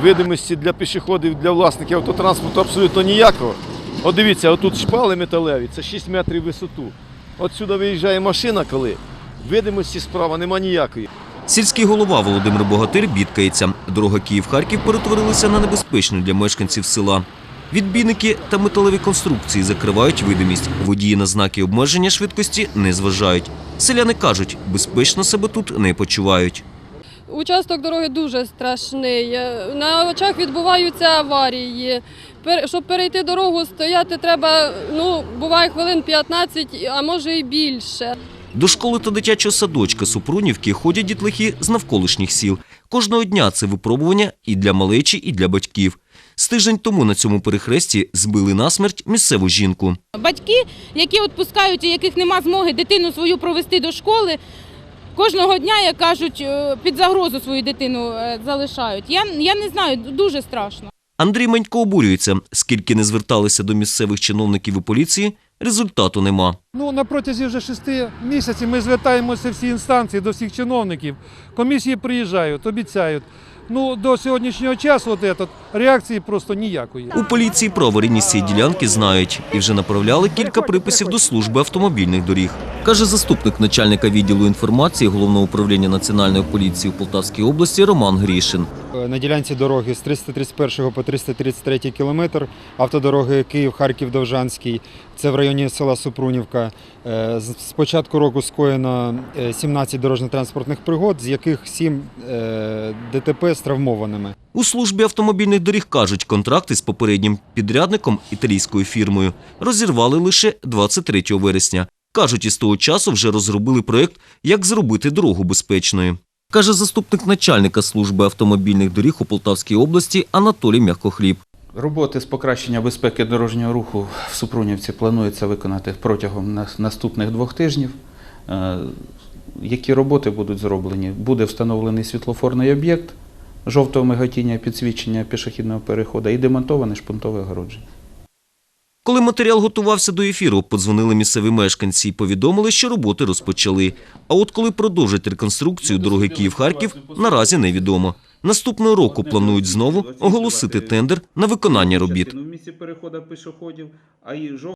видимості для пішоходів, для власників автотранспорту абсолютно ніякого. От дивіться, отут шпали металеві, це 6 метрів висоту. От сюди виїжджає машина, коли видимості справа нема ніякої. Сільський голова Володимир Богатир бідкається. Дорога Київ-Харків перетворилася на небезпечну для мешканців села. Відбійники та металеві конструкції закривають видимість. Водії на знаки обмеження швидкості не зважають. Селяни кажуть, безпечно себе тут не почувають. Участок дороги дуже страшний. Е, На очах відбуваються аварії. Щоб перейти дорогу, стояти треба, ну, буває хвилин 15, а може і більше. До школи та дитячого садочка Супрунівки ходять дітлахи з навколишніх сіл. Кожного дня це випробування і для малечі, і для батьків. З тиждень тому на цьому перехресті збили насмерть місцеву жінку. Батьки, які відпускають, і яких нема змоги дитину свою провести до школи, кожного дня, як кажуть, е, під загрозу свою дитину е, залишають. Я, я не знаю, дуже страшно. Андрій Манько обурюється. Скільки не зверталися до місцевих чиновників і поліції, результату нема. Ну, на протязі вже шести місяців ми звертаємося всі інстанції до всіх чиновників. Комісії приїжджають, обіцяють. Ну, до сьогоднішнього часу от этот, реакції просто ніякої. У поліції про аварійність цієї ділянки знають і вже направляли кілька приписів до служби автомобільних доріг. Каже заступник начальника відділу інформації головного управління національної поліції у Полтавській області Роман Грішин. На ділянці дороги з 331 по 333 кілометр автодороги Київ-Харків-Довжанський. Це в районі села Супрунівка. Е, з- початку року скоєно е, 17 дорожньо-транспортних пригод, з яких 7 е, ДТП з травмованими. У службі автомобільних доріг кажуть, контракти з попереднім підрядником італійською фірмою розірвали лише 23 вересня. Кажуть, із того часу вже розробили проєкт, як зробити дорогу безпечною. Каже заступник начальника служби автомобільних доріг у Полтавській області Анатолій Мягкохліб. Роботи з покращення безпеки дорожнього руху в Супрунівці планується виконати протягом наступних двох тижнів. Е, Які роботи будуть зроблені? Буде встановлений світлофорний об'єкт жовтого миготіння підсвічення пішохідного переходу і демонтоване шпунтове огородження. Коли матеріал готувався до ефіру, подзвонили місцеві мешканці і повідомили, що роботи розпочали. А от коли продовжать реконструкцію дороги Київ-Харків, наразі невідомо. Наступного року планують знову оголосити тендер на виконання робіт.